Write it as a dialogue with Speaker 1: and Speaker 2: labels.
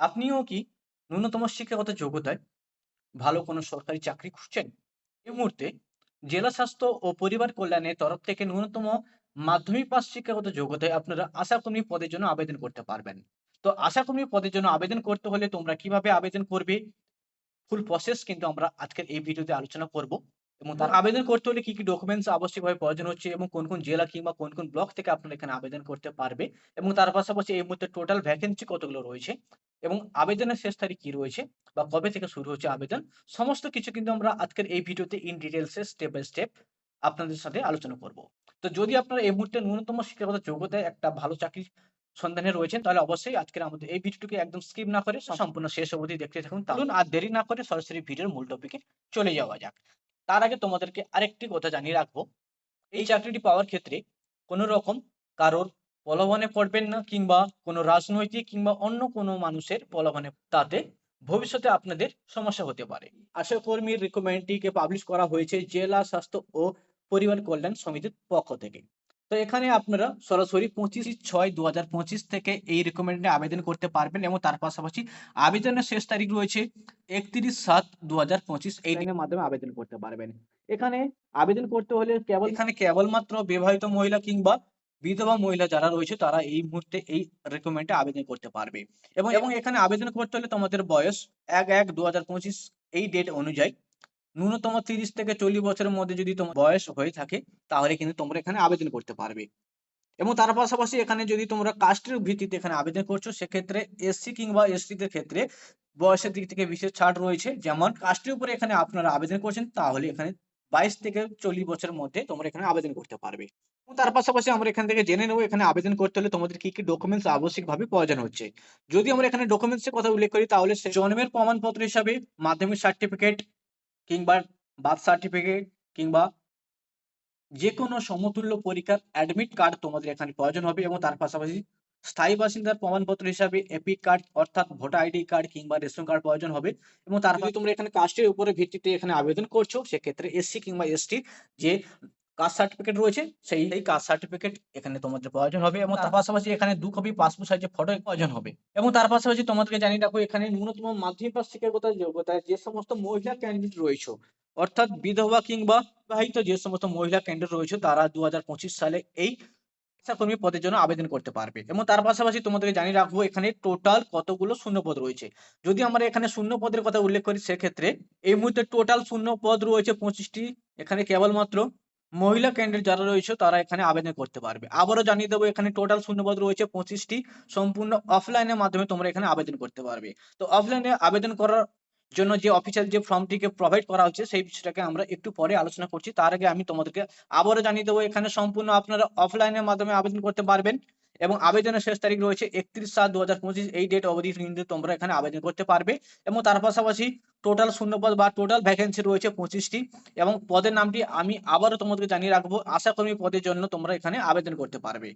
Speaker 1: আপনিও কি ন্যূনতম শিক্ষাগত যোগ্যতায় ভালো কোনো সরকারি চাকরি খুঁজছেন? এই মুহূর্তে জেলা স্বাস্থ্য ও পরিবার কল্যাণের তরফ থেকে ন্যূনতম মাধ্যমিক পাস শিক্ষাগত যোগ্যতায় আপনারা আশাকর্মী পদের জন্য আবেদন করতে পারবেন। তো আশাকর্মী পদের জন্য আবেদন করতে হলে তোমরা কীভাবে আবেদন করবে? ফুল প্রসেস কিন্তু আমরা আজকের এই ভিডিওতে আলোচনা করব। এবং তার আবেদন করতে হলে কি, কি ডকুমেন্টস আবশ্যিকভাবে প্রয়োজন হচ্ছে এবং কোন, কোন জেলা কিংবা কোন, কোন ব্লক থেকে আপনারা এখানে আবেদন করতে পারবে এবং তার পাশাপাশি এই মুহূর্তে টোটাল ভ্যাকেন্সি কতগুলো রয়েছে এবং আবেদনের শেষ তারিখ কি রয়েছে বা কবে থেকে শুরু হচ্ছে আবেদন, সমস্ত কিছু কিন্তু আমরা আজকের এই ভিডিওতে ইন ডিটেইলস এ স্টেপ বাই স্টেপ আপনাদের সাথে আলোচনা করব। তো যদি আপনারা এই মুহূর্তে ন্যূনতম শিক্ষাগত যোগ্যতায় একটা ভালো চাকরির সন্ধানে রয়েছেন, তাহলে অবশ্যই আজকের আমাদের এই ভিডিওটিকে একদম স্কিপ না করে সম্পূর্ণ শেষ অবধি দেখতে থাকুন। চলুন আর দেরি না করে সরাসরি ভিডিওর মূল টপিকে চলে যাওয়া যাক। তার আগে তোমাদেরকে আরেকটি কথা জানিয়ে রাখব। এই চাকরিটি পাওয়ার ক্ষেত্রে কোনো রকম কারোর প্রলোভনে পড়বেন না কিংবা কোনো রাজনৈতিক কিংবা অন্য কোনো মানুষের প্রলোভনে তাতে ভবিষ্যতে আপনাদের সমস্যা হতে পারে। আশা কর্মীর রিকমেন্ডটিকে পাবলিশ করা হয়েছে জেলা স্বাস্থ্য ও পরিবার কল্যাণ সমিতির পক্ষ থেকে। তো এখানে আপনারা সরাসরি ২৫/৬/২০২৫ থেকে এই রিকমেন্ডে আবেদন করতে পারবেন এবং তার পাশাপাশি আবেদনের শেষ তারিখ রয়েছে ৩১/৭/২০২৫ এই দিনের মাধ্যমে আবেদন করতে পারবেন। এখানে আবেদন করতে হলে কেবল এখানে কেবলমাত্র বিবাহিত মহিলা কিংবা বিধবা মহিলা যারা রয়েছে, তারা এই মুহূর্তে এই রিকমেন্ডে আবেদন করতে পারবে এবং এবং এখানে আবেদন করতে হলে তোমাদের বয়স ১/১/২০২৫ এই ডেট অনুযায়ী ন্যূনতম ৩০ থেকে ৪০ বছরের মধ্যে যদি তোমার বয়স হয়ে থাকে, তাহলে কিন্তু তোমরা এখানে আবেদন করতে পারবে। এবং তার পাশাপাশি এখানে যদি তোমরা কাস্টের ভিত্তিতে এখানে আবেদন করছ, সেক্ষেত্রে এসসি কিংবা এসটি দের ক্ষেত্রে বয়সের দিক থেকে বিশেষ ছাড় রয়েছে। যেমন, কাস্টের উপরে এখানে আপনারা আবেদন করছেন, তাহলে এখানে ২২ থেকে ৪০ বছরের মধ্যে তোমরা এখানে আবেদন করতে পারবে। তার পাশাপাশি আমরা এখান থেকে জেনে নেব এখানে আবেদন করতে হলে তোমাদের কি, কি ডকুমেন্টস আবশ্যিকভাবে প্রয়োজন হচ্ছে। যদি আমরা এখানে ডকুমেন্টস এর কথা উল্লেখ করি তাহলে জন্মের প্রমাণপত্র হিসাবে মাধ্যমিক সার্টিফিকেট কিংবা বার্থ সার্টিফিকেট কিংবা যেকোনো সমতুল্য পরীক্ষার অ্যাডমিট কার্ড তোমাদের এখানে প্রয়োজন হবে এবং তার পাশাপাশি স্থায়ী বাসিন্দার প্রমাণপত্র হিসাবে এপিক কার্ড অর্থাৎ ভোটার আইডি কার্ড কিংবা রেশন কার্ড প্রয়োজন হবে এবং তারপরে তোমরা এখানে কাস্টের উপরে ভিত্তিতে এখানে আবেদন করছ সেক্ষেত্রে এসসি কিংবা এসটি যে কাস্ট সার্টিফিকেট রয়েছে সেই এই কাস্ট সার্টিফিকেট এখানে তোমাদের প্রয়োজন হবে এবং তার পাশাপাশি এখানে দু কপি পাসপোর্ট সাইজের ফটো প্রয়োজন হবে এবং তার পাশাপাশি তোমাদেরকে জানিয়ে রাখো এখানে ন্যূনতম মাধ্যমিক পাস শিক্ষাগত যোগ্যতায় যে সমস্ত মহিলা ক্যান্ডিডেট রয়েছে অর্থাৎ বিধবা কিংবা বিবাহিত যে সমস্ত মহিলা ক্যান্ডিডেট রয়েছে তারা ২০২৫ সালে এই আশাকর্মী পদের জন্য আবেদন করতে পারবে এবং তার পাশাপাশি তোমাদেরকে জানিয়ে রাখব, এখানে টোটাল কতগুলো শূন্য পদ রয়েছে। যদি আমরা এখানে শূন্য পদের কথা উল্লেখ করি, সেক্ষেত্রে এই মুহূর্তে টোটাল শূন্য পদ রয়েছে পঁচিশটি এখানে কেবলমাত্র মহিলা ক্যান্ডিডেট যারা রয়েছে, তারা এখানে আবেদন করতে পারবে। আবারও জানিয়ে দেবো, এখানে টোটাল শূন্য পদ রয়েছে পঁচিশটি সম্পূর্ণ অফলাইনের মাধ্যমে তোমরা এখানে আবেদন করতে পারবে। তো অফলাইনে আবেদন করার জন্য যে অফিসিয়াল যে ফর্মটিকে প্রোভাইড করা হচ্ছে, সেই বিষয়টাকে আমরা একটু পরে আলোচনা করছি। তার আগে আমি তোমাদেরকে আবারও জানিয়ে দেবো, এখানে সম্পূর্ণ আপনারা অফলাইনের মাধ্যমে আবেদন করতে পারবেন এবং আবেদনের শেষ তারিখ রয়েছে ৩১/৭/২০২৫ এই ডেট অবধি কিন্তু তোমরা এখানে আবেদন করতে পারবে এবং তার পাশাপাশি টোটাল শূন্য পদ বা টোটাল ভ্যাকেন্সি রয়েছে পঁচিশটি এবং পদের নামটি আমি আবারও তোমাদেরকে জানিয়ে রাখব আশাকর্মী পদের জন্য তোমরা এখানে আবেদন করতে পারবে।